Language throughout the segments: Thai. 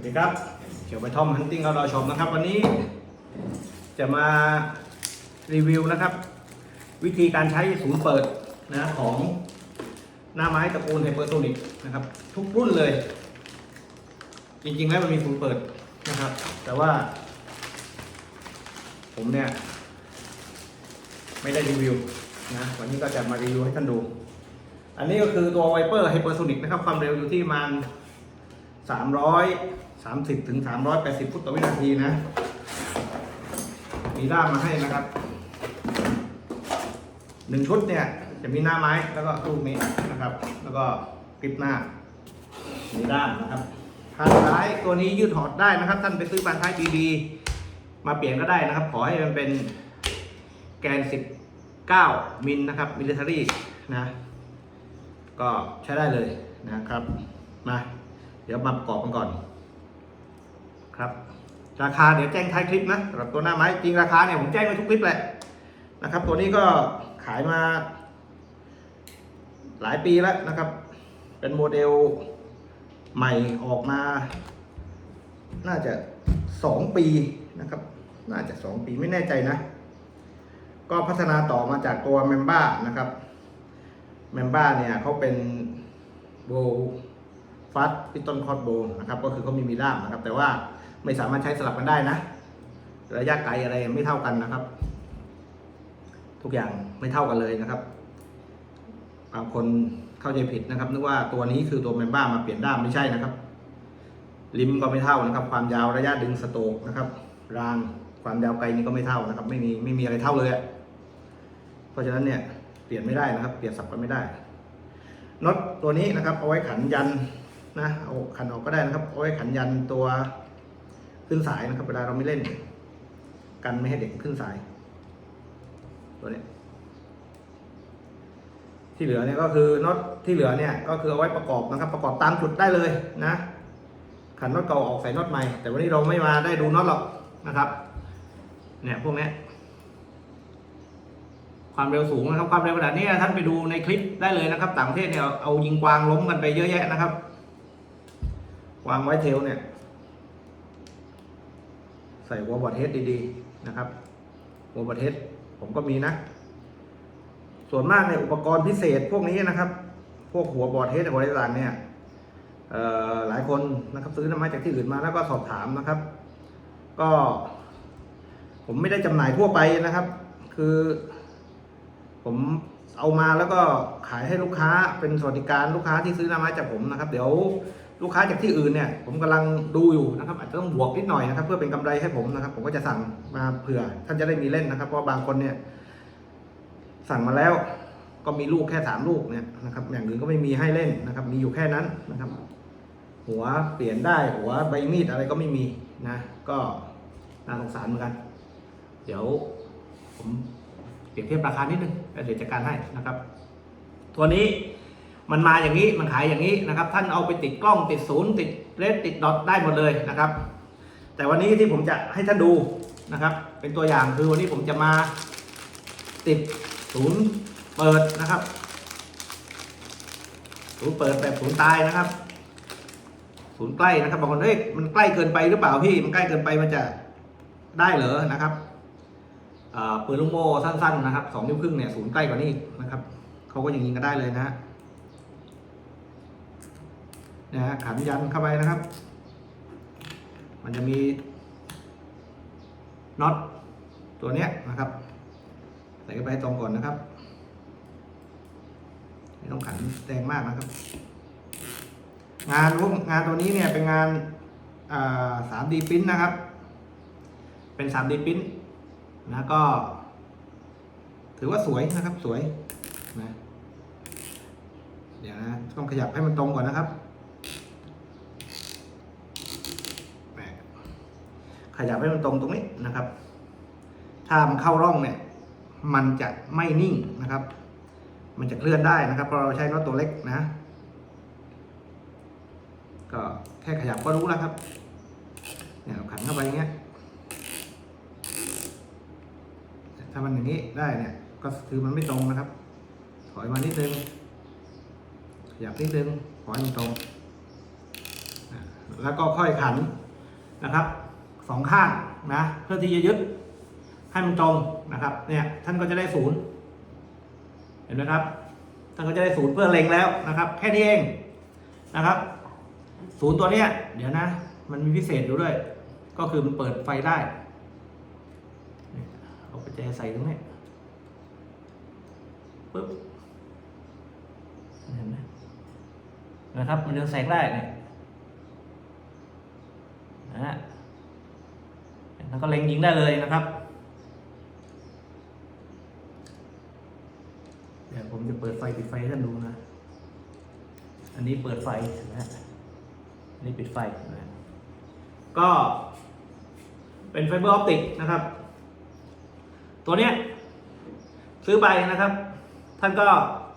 วัสดีครับเขียวใบทอมฮันติ้งเราชมนะครับ วันนี้จะมารีวิวนะครับ วิธีการใช้ศูนย์เปิดนะของหน้าไม้ตะปูลไฮเปอร์โซนิกนะครับ ทุกรุ่นเลย จริงๆแล้วมันมีศูนย์เปิดนะครับ แต่ว่า ผมเนี่ย ไม่ได้รีวิวนะวันนี้ก็จะมารีวิวให้ท่านดู อันนี้ก็คือตัวไวเปอร์ไฮเปอร์โซนิกนะครับ ความเร็วอยู่ที่มัน300 30ถึง380 ฟุตต่อวินาทีนะ มีด้ามมาให้นะครับหนึ่งชุดเนี่ยจะมีหน้าไม้แล้วก็ลูกนี้นะครับ แล้วก็กริปหน้ามีด้ามนะครับบางท้ายตัวนี้ยืดหอดได้นะครับ ท่านไปซื้อพันท้ายดีๆมาเปลี่ยนก็ได้นะครับ ขอให้มันเป็นแกน 19 มิลนะครับมิลิเทอรี่นะ ก็ใช้ได้เลยนะครับ มา เดี๋ยวมาประกอบกันก่อน ครับราคาเดี๋ยวแจ้งท้ายคลิปนะสำหรับตัวหน้าไม้จริงราคาเนี่ยผมแจ้งไว้ทุกคลิปแหละนะครับ ตัวนี้ก็ขายมา หลายปีแล้วนะครับ เป็นโมเดลใหม่ออกมา น่าจะสองปีนะครับ น่าจะสองปีไม่แน่ใจนะ ก็พัฒนาต่อมาจากตัวเมมบ้านะครับเมมบ้าเนี่ยเขาเป็นโบฟัสพิตตันคอร์ดโบนะครับ ก็คือเขามีมีด้ามนะครับ แต่ว่า ไม่สามารถใช้สลับกันได้นะ ระยะไกลอะไรไม่เท่ากันนะครับ ทุกอย่างไม่เท่ากันเลยนะครับบางคนเข้าใจผิดนะครับนึกว่าตัวนี้คือตัวเมมบ้ามาเปลี่ยนด้ามไม่ใช่นะครับ ลิมก็ไม่เท่านะครับ ความยาวระยะดึงสโตกนะครับ รางความยาวไกลนี่ก็ไม่เท่านะครับ ไม่มีไม่มีอะไรเท่าเลยอะเพราะฉะนั้นเนี่ยเปลี่ยนไม่ได้นะครับ เปลี่ยนสับกันไม่ได้น็อตตัวนี้นะครับ เอาไว้ขันยันนะเอาขันออกก็ได้นะครับ เอาไว้ขันยันตัว ขึ้นสายนะครับ เวลาเราไม่เล่น กันไม่ให้เด็กขึ้นสาย ตัวนี้ ที่เหลือเนี่ยก็คือน็อตที่เหลือเนี่ย ก็คือเอาไว้ประกอบนะครับ ประกอบตามจุดได้เลยนะขันน็อตเก่าออกใส่น็อตใหม่ แต่วันนี้เราไม่มาได้ดูน็อตหรอกนะครับ เนี่ยพวกนี้ความเร็วสูงนะครับ ความเร็วขนาดนี้ท่านไปดูในคลิปได้เลยนะครับ ต่างประเทศเนี่ยเอายิงกวางล้มกันไปเยอะแยะนะครับ วางไว้เทลเนี่ย ใส่หัวบอดเฮดดีๆนะครับ หัวบอดเฮดผมก็มีนะ ส่วนมากเนี่ยอุปกรณ์พิเศษพวกนี้นะครับ พวกหัวบอดเฮดหัวอะไรต่างๆเนี่ยหลายคนนะครับซื้อไม้จากที่อื่นมาแล้วก็สอบถามนะครับ ก็ ผมไม่ได้จำหน่ายทั่วไปนะครับ คือ ผมเอามาแล้วก็ขายให้ลูกค้าเป็นสวัสดิการลูกค้าที่ซื้อน้ำไม้จากผมนะครับ เดี๋ยว ลูกค้าจากที่อื่นเนี่ยผมกำลังดูอยู่นะครับอาจจะต้องบวกนิดหน่อยนะครับ เพื่อเป็นกำไรให้ผมนะครับ ผมก็จะสั่งมาเผื่อ ท่านจะได้มีเล่นนะครับ เพราะบางคนเนี่ย สั่งมาแล้ว ก็มีลูกแค่สามลูกเนี่ยนะครับอย่างอื่นก็ไม่มีให้เล่นนะครับ มีอยู่แค่นั้นนะครับ หัวเปลี่ยนได้หัวใบมีดอะไรก็ไม่มีนะ ก็น่าสงสารเหมือนกัน เดี๋ยว ผมเปรียบเทียบราคานิดนึงแล้วเดี๋ยวจัดการให้นะครับ ตัวนี้ มันมาอย่างนี้มันขายอย่างนี้นะครับ ท่านเอาไปติดกล้องติดศูนย์ติดเลสติดดอทได้หมดเลยนะครับ แต่วันนี้ที่ผมจะให้ท่านดูนะครับ เป็นตัวอย่างคือวันนี้ผมจะมาติดศูนย์เปิดนะครับศูนย์เปิดแบบศูนย์ตายนะครับศูนย์ใกล้นะครับบางคนเฮ้ยมันใกล้เกินไปหรือเปล่าพี่มันใกล้เกินไปมันจะได้เหรอนะครับปืนลูกโม่สั้น ๆ นะครับสองนิ้วครึ่งเนี่ยศูนย์ใกล้กว่านี้นะครับเขาก็ยังยิงกันได้เลยนะฮะ นะฮะขันยันเข้าไปนะครับ มันจะมีน็อตตัวเนี้ยนะครับ ใส่เข้าไปตรงก่อนนะครับไม่ต้องขันแรงมากนะครับ งานพวกงานตัวนี้เนี่ยเป็นงานสามดีพิมพ์นะครับ เป็นสามดีพิมพ์นะก็ ถือว่าสวยนะครับสวยนะเดี๋ยวนะต้องขยับให้มันตรงก่อนนะครับแหม่ ขยับให้มันตรงตรงนี้นะครับ ถ้ามันเข้าร่องเนี่ย มันจะไม่นิ่งนะครับ มันจะเคลื่อนได้นะครับ เพราะเราใช้น็อตตัวเล็กนะ ก็แค่ขยับก็รู้แล้วครับเนี่ยขันเข้าไปอย่างเงี้ย ถ้ามันอย่างนี้ได้เนี่ย ก็คือมันไม่ตรงนะครับ ถอยมานิดนึงขยับนิดนึงขอให้มันตรง แล้วก็ค่อยขันนะครับ สองข้างนะเพื่อที่จะยึดให้มันตรงนะครับ เนี่ยท่านก็จะได้ศูนย์เห็นไหมครับ ท่านก็จะได้ศูนย์เพื่อเล็งแล้วนะครับ แค่นี้เองนะครับศูนย์ตัวเนี้ย เดี๋ยวนะ มันมีพิเศษอยู่ด้วย ก็คือมันเปิดไฟได้เอาไปแจใส่ตรงนี้ปึ๊บเห็นไหมนะครับ มันเรืองแสงได้เนี่ยนะฮะ แล้วก็เล็งยิงได้เลยนะครับเดี๋ยวผมจะเปิดไฟปิดไฟให้ท่านดูนะ อันนี้เปิดไฟนะอันนี้ปิดไฟนะฮะก็เป็นไฟเบอร์ออปติกนะครับ ตัวเนี้ยซื้อไปนะครับ ท่านก็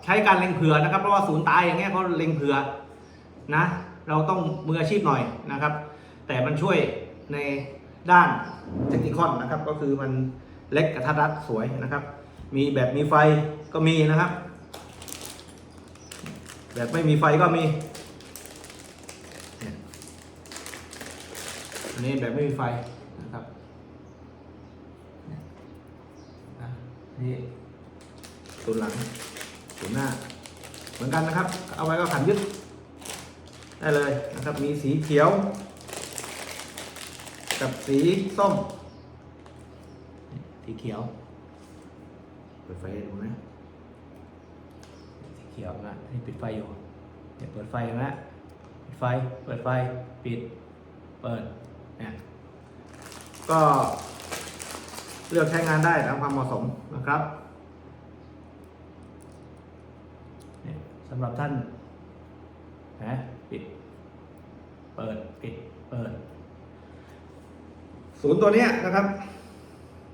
ใช้การเล็งเผื่อนะครับ เพราะว่าศูนย์ตายอย่างเงี้ยเขาเล็งเผื่อนะ เราต้องมืออาชีพหน่อยนะครับ แต่มันช่วยใน ด้านเทคนิคอนนะครับ ก็คือมันเล็กกระทัดรัดสวยนะครับ มีแบบมีไฟก็มีนะครับ แบบไม่มีไฟก็มีเนี่ยอันนี้แบบไม่มีไฟนะครับนี่ยอะนี่ส่วนหลังส่วนหน้า เหมือนกันนะครับ เอาไว้ก็ขันยึดได้เลยนะครับ มีสีเขียว กับสีส้ม สีเขียว เปิดไฟให้ดูนะสีเขียวนะนี่ปิดไฟอยู่เดี๋ยวเปิดไฟนะปิดไฟ เปิดไฟ ปิด เปิดเนี่ยก็เลือกใช้งานได้ตามความเหมาะสมนะครับเนี่ยสำหรับท่านนะปิด เปิด ปิด เปิด ศูนย์ตัวนี้นะครับ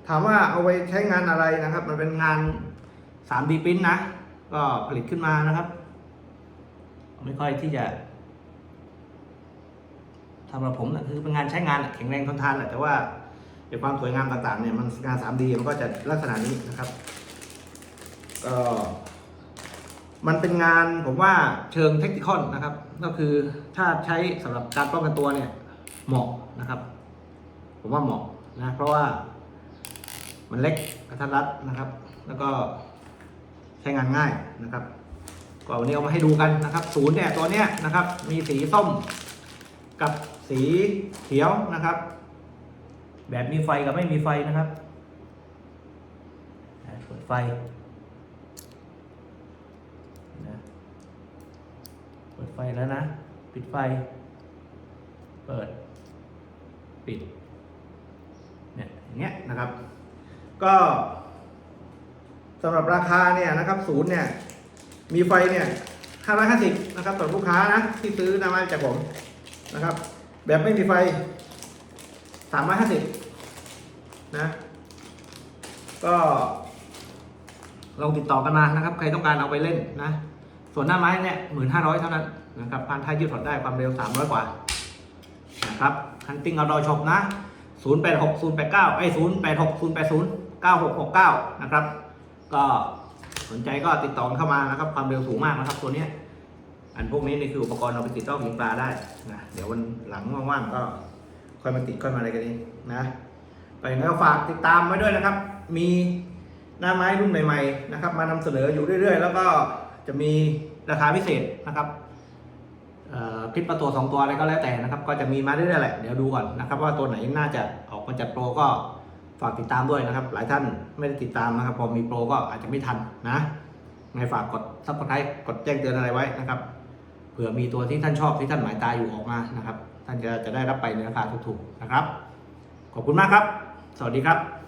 ถามว่าเอาไปใช้งานอะไรนะครับ มันเป็นงาน 3D ปริ้นนะ ก็ผลิตขึ้นมานะครับ ไม่ค่อยที่จะสำหรับผมนะคือเป็นงานใช้งานแข็งแรงทนทานแหละแต่ว่าในความสวยงามต่างๆเนี่ยมันงาน 3D มันก็จะลักษณะนี้นะครับก็มันเป็นงานผมว่าเชิงเทคนิคอนนะครับ ก็คือถ้าใช้สำหรับการป้องกันตัวเนี่ยเหมาะนะครับ ผมว่าเหมาะนะเพราะว่ามันเล็กกระทัดรัดนะครับ แล้วก็ใช้งานง่ายนะครับ ก็วันนี้เอามาให้ดูกันนะครับศูนย์เนี่ยตัวเนี้ยนะครับ มีสีส้มกับสีเขียวนะครับ แบบมีไฟกับไม่มีไฟนะครับเปิดไฟนะเปิดไฟแล้วนะ ปิดไฟ เปิด ปิด อย่างเงี้ยนะครับ ก็สำหรับราคาเนี่ยนะครับศูนย์เนี่ย มีไฟเนี่ย550นะครับสำหรับลูกค้านะที่ซื้อนามาจากผมนะครับ แบบไม่มีไฟ350นะ ก็ลองติดต่อกันมานะครับ ใครต้องการเอาไปเล่นนะ ส่วนหน้าไม้เนี่ย1,500เท่านั้นนะครับพันท้ายยืดถอดได้ความเร็ว300กว่านะครับฮันติ้งเอาดอช็อปนะ 086 089ไอ้086 080 9669 นะครับ ก็สนใจก็ติดต่อเข้ามานะครับ ความเร็วสูงมากนะครับ ตัวเนี้ยอันพวกนี้นี่คืออุปกรณ์เอาไปติดรอบยิงปลาได้นะเดี๋ยววันหลังว่างๆก็ค่อยมาติดค่อยมาอะไรกันเองนะก็อย่างนั้นก็ฝากติดตามไว้ด้วยนะครับ มีหน้าไม้รุ่นใหม่ ๆ นะครับ มานำเสนออยู่เรื่อย ๆ แล้วก็จะมีราคาพิเศษนะครับ เอ่อคลิปประตัวสองตัวอะไรก็แล้วแต่นะครับ ก็จะมีมาเรื่อยๆแหละเดี๋ยวดูก่อนนะครับ ว่าตัวไหนน่าจะออกมาจัดโปรก็ฝากติดตามด้วยนะครับ หลายท่านไม่ได้ติดตามนะครับ พอมีโปรก็อาจจะไม่ทันนะไงฝากกดซับสไครต์กดแจ้งเตือนอะไรไว้นะครับเผื่อมีตัวที่ท่านชอบที่ท่านหมายตาอยู่ออกมานะครับ ท่านจะจะได้รับไปในราคาถูกๆนะครับ ขอบคุณมากครับ สวัสดีครับ